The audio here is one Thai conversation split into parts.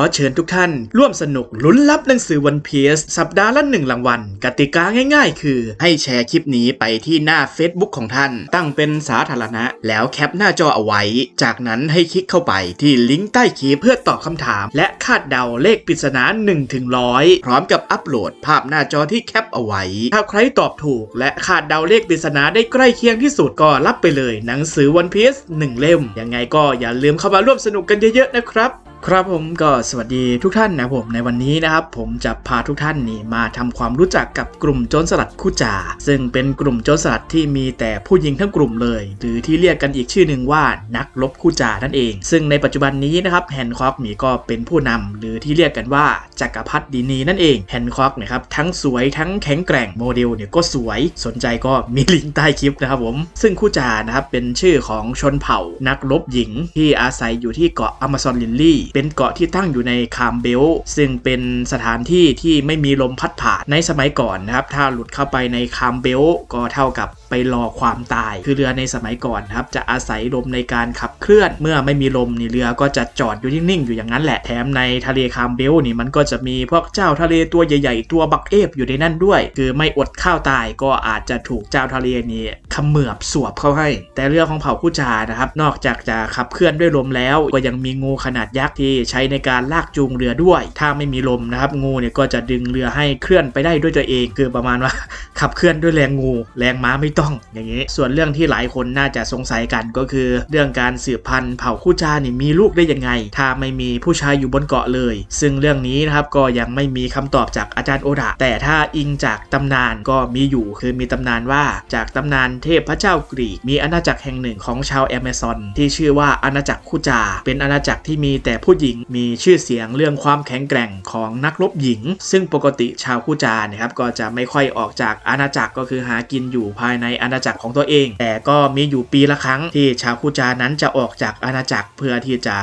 อเชิญทุกท่าน ร่วมสนุกลุ้นรับหนังสือวันพีซสัปดาห์ละหนึ่งรางวัล กติกาง่ายๆ คือ ให้แชร์คลิปนี้ไปที่หน้า Facebook ของท่าน ตั้งเป็นสาธารณะ แล้วแคปหน้าจอเอาไว้ จากนั้นให้คลิกเข้าไปที่ลิงก์ใต้คลิปเพื่อตอบคำถาม และคาดเดาเลขปริศนา1ถึง100พร้อมกับอัปโหลดภาพหน้าจอที่แคปเอาไว้ ถ้าใครตอบถูก และคาดเดาเลขปริศนาได้ใกล้เคียงที่สุดก็รับไปเลย หนังสือวันพีซหนึ่งเล่มยังไงก็อย่าลืมเข้ามาร่วมสนุกกันเยอะๆนะครับ ครับผมก็สวัสดีทุกท่านนะผมในวันนี้นะครับผมจะพาทุกท่านนี่มาทำความรู้จักกับกลุ่มโจรสลัดคู่จ่าซึ่งเป็นกลุ่มโจรสลัดที่มีแต่ผู้หญิงทั้งกลุ่มเลย หรือที่เรียกกันอีกชื่อหนึ่งว่านักลบคู่จ่านั่นเอง ซึ่งในปัจจุบันนี้นะครับแฮนคอกมีก็เป็นผู้นำหรือที่เรียกกันว่าจักรพรรดินีนั่นเองแฮนค็อกนะครับทั้งสวยทั้งแข็งแกร่งโมเดลเนี่ยก็สวยสนใจก็มีลิงก์ใต้คลิปนะครับผม ซึ่งคู่จานะครับเป็นชื่อของชนเผ่านักรบหญิงที่อาศัยอยู่ที่เกาะอเมซอนลินลี่เป็นเกาะที่ตั้งอยู่ในคามเบลซึ่งเป็นสถานที่ที่ไม่มีลมพัดผ่านในสมัยก่อนนะครับถ้าหลุดเข้าไปในคามเบลก็เท่ากับไปรอความตาย คือเรือในสมัยก่อนครับจะอาศัยลมในการขับเคลื่อน เมื่อไม่มีลมนี่เรือก็จะจอดอยู่นิ่งๆอยู่อย่างนั้นแหละ แถมในทะเลคามเบลนี่มันก็จะมีพวกเจ้าทะเลตัวใหญ่ ๆ ตัวบักเอฟอยู่ในนั่นด้วย คือไม่อดข้าวตายก็อาจจะถูกเจ้าทะเลนี่ขมือบสวบเข้าให้ แต่เรือของเผ่าผู้จานะครับ นอกจากจะขับเคลื่อนด้วยลมแล้ว ก็ยังมีงูขนาดยักษ์ที่ใช้ในการลากจูงเรือด้วย ถ้าไม่มีลมนะครับ งูเนี่ยก็จะดึงเรือให้เคลื่อนไปได้ด้วยตัวเอง คือประมาณว่าขับเคลื่อนด้วยแรงงู แรงม้าไม่ต้องอย่างนี้ ส่วนเรื่องที่หลายคนน่าจะสงสัยกันก็คือ เรื่องการสืบพันธุ์เผ่าคู่จานี่มีลูกได้ยังไง ถ้าไม่มีผู้ชายอยู่บนเกาะเลย ซึ่งเรื่องนี้นะครับก็ยังไม่มีคำตอบจากอาจารย์โอดะแต่ถ้าอิงจากตำนานก็มีอยู่คือมีตำนานว่าจากตำนานเทพพระเจ้ากรีก มีอาณาจักรแห่งหนึ่งของชาวแอมะซอนที่ชื่อว่าอาณาจักรคู่จา เป็นอาณาจักรที่มีแต่ผู้หญิงมีชื่อเสียงเรื่องความแข็งแกร่งของนักรบหญิง ซึ่งปกติชาวคู่จาเนี่ยครับก็จะไม่ค่อยออกจากอาณาจักรก็คือหากินอยู่ภายในในอาณาจักรของตัวเอง แต่ก็มีอยู่ปีละครั้งที่ชาวคูจานั้นจะออกจากอาณาจักรเพื่อที่จะ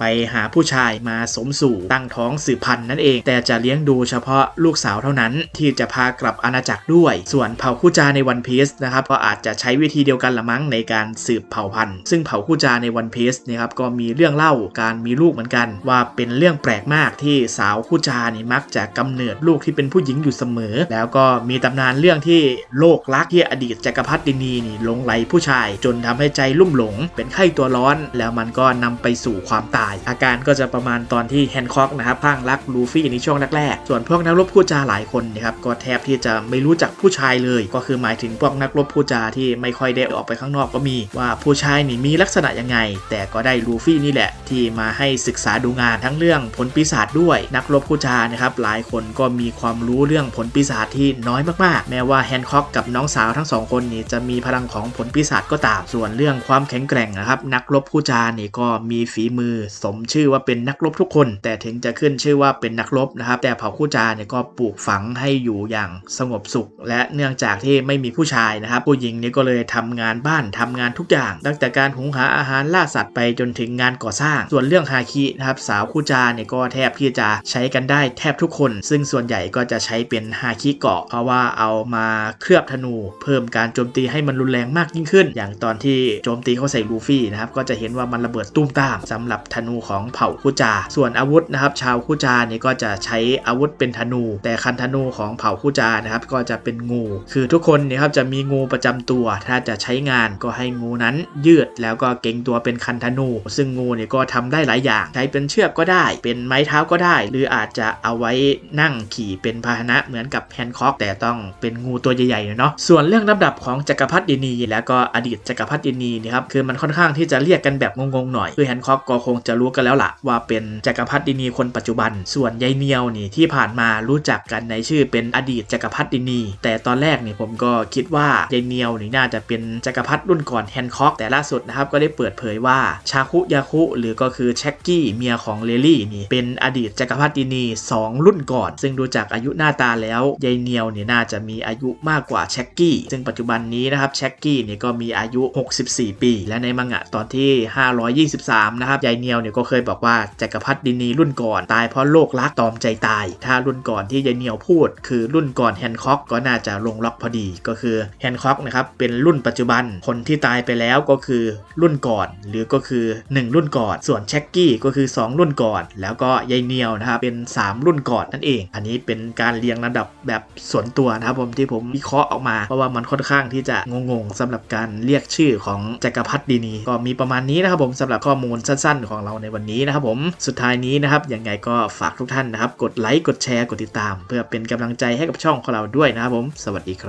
ไปหาผู้ชายมาสมสู่ตั้งท้องสืบพันธุ์นั่นเอง แต่จะเลี้ยงดูเฉพาะลูกสาวเท่านั้น ที่จะพากลับอาณาจักรด้วย ส่วนเผ่าคู่จาในวันพีซนะครับก็อาจจะใช้วิธีเดียวกันละมั้งในการสืบเผ่าพันธุ์ ซึ่งเผ่าคู่จาในวันพีซนะครับก็มีเรื่องเล่าการมีลูกเหมือนกัน ว่าเป็นเรื่องแปลกมากที่สาวคู่จานี่มักจะกำเนิดลูกที่เป็นผู้หญิงอยู่เสมอ แล้วก็มีตำนานเรื่องที่โลกรักที่อดีตจักรพรรดินีนี่หลงไหลผู้ชาย จนทำให้ใจลุ่มหลง เป็นไข้ตัวร้อน แล้วมันก็นำไปสู่ความตายอาการก็จะประมาณตอนที่แฮนคอกนะครับพลางรักลูฟี่ในช่วงแรกๆ ส่วนพวกนักรบผู้จาหลายคนนะครับก็แทบที่จะไม่รู้จักผู้ชายเลย ก็คือหมายถึงพวกนักรบผู้จาที่ไม่ค่อยได้ออกไปข้างนอกก็มี ว่าผู้ชายนี่มีลักษณะยังไง แต่ก็ได้ลูฟี่นี่แหละ ที่มาให้ศึกษาดูงานทั้งเรื่องผลปีศาจด้วย นักรบผู้จานะครับหลายคนก็มีความรู้เรื่องผลปีศาจที่น้อยมากๆ แม้ว่าแฮนคอกกับน้องสาวทั้งสองคนนี่จะมีพลังของผลปีศาจก็ตามส่วนเรื่องความแข็งแกร่งนะครับนักรบผู้จานี่ก็มีฝีมือสมชื่อว่าเป็นนักรบทุกคน แต่ถึงจะขึ้นชื่อว่าเป็นนักรบนะครับ แต่เผ่าคู่จาเนี่ยก็ปลูกฝังให้อยู่อย่างสงบสุข และเนื่องจากที่ไม่มีผู้ชายนะครับ ผู้หญิงนี่ก็เลยทำงานบ้านทำงานทุกอย่าง ตั้งแต่การหุงหาอาหารล่าสัตว์ไปจนถึงงานก่อสร้าง ส่วนเรื่องฮาคินะครับสาวคู่จาเนี่ยก็แทบที่จะใช้กันได้แทบทุกคน ซึ่งส่วนใหญ่ก็จะใช้เป็นฮาคิเกาะเพราะว่าเอามาเคลือบธนู เพิ่มการโจมตีให้มันรุนแรงมากยิ่งขึ้น อย่างตอนที่โจมตีเขาใส่ลูฟี่นะครับก็จะเห็นว่ามันระเบิดตุ้มตามสำหรับธนูของเผ่าคู่จา ส่วนอาวุธนะครับชาวคู่จาเนี่ยก็จะใช้อาวุธเป็นธนู แต่คันธนูของเผ่าคู่จานะครับก็จะเป็นงู คือทุกคนเนี่ยครับจะมีงูประจำตัว ถ้าจะใช้งานก็ให้งูนั้นยืดแล้วก็เก่งตัวเป็นคันธนู ซึ่งงูเนี่ยก็ทำได้หลายอย่างใช้เป็นเชือกก็ได้ เป็นไม้เท้าก็ได้ หรืออาจจะเอาไว้นั่งขี่เป็นพาหนะเหมือนกับแฮนคอกแต่ต้องเป็นงูตัวใหญ่ๆเนาะส่วนเรื่องลำดับของจักรพรรดินี แล้วก็อดีตจักรพรรดินีเนี่ยครับคือมันค่อนข้างที่จะเรียกกันแบบงงๆหน่อยคือแฮนคอกก็คงจะรู้กันแล้วล่ะว่าเป็นจักรพรรดินีคนปัจจุบัน ส่วนยายเนียวนี่ที่ผ่านมารู้จักกันในชื่อเป็นอดีตจักรพรรดินี แต่ตอนแรกนี่ผมก็คิดว่ายายเนียวนี่น่าจะเป็นจักรพรรดิรุ่นก่อนแฮนคอกแต่ล่าสุดนะครับก็ได้เปิดเผยว่าชาคุยาคุหรือก็คือแช็กกี้เมียของเลลี่นี่เป็นอดีตจักรพรรดินี 2 รุ่นก่อน ซึ่งดูจากอายุหน้าตาแล้วยายเนียวนี่น่าจะมีอายุมากกว่าแช็กกี้ซึ่งปัจจุบันนี้นะครับแช็กกี้นี่ก็มีอายุ 64 ปี และในมังงะตอนที่ 523 นะครับยายเนียวเนี่ยก็เคยบอกว่าจักรพรรดินีรุ่นก่อนตายเพราะโรครักตอมใจตาย ถ้ารุ่นก่อนที่ยายเหนียวพูด คือรุ่นก่อนแฮนค็อกก็น่าจะลงล็อกพอดีก็คือแฮนค็อกนะครับเป็นรุ่นปัจจุบันคนที่ตายไปแล้วก็คือรุ่นก่อน หรือก็คือ 1 รุ่นก่อน ส่วนแช็กกี้ก็คือ 2 รุ่นก่อน แล้วก็ยายเหนียวนะครับเป็น 3 รุ่นก่อนนั่นเอง อันนี้เป็นการเรียงลำดับแบบส่วนตัวนะครับผมที่ผมวิเคราะห์ออกมา เพราะว่ามันค่อนข้างที่จะงงๆสำหรับการเรียกชื่อของจักรพรรดินีก็มีประมาณนี้นะครับผมสำหรับข้อมูลสั้นๆ ของเราในวันนี้นะครับผมสุดท้ายนี้นะครับยังไงก็ฝากทุกท่านนะครับ กดไลค์กดแชร์กดติดตาม เพื่อเป็นกำลังใจให้กับช่องของเราด้วยนะครับผม สวัสดีครับ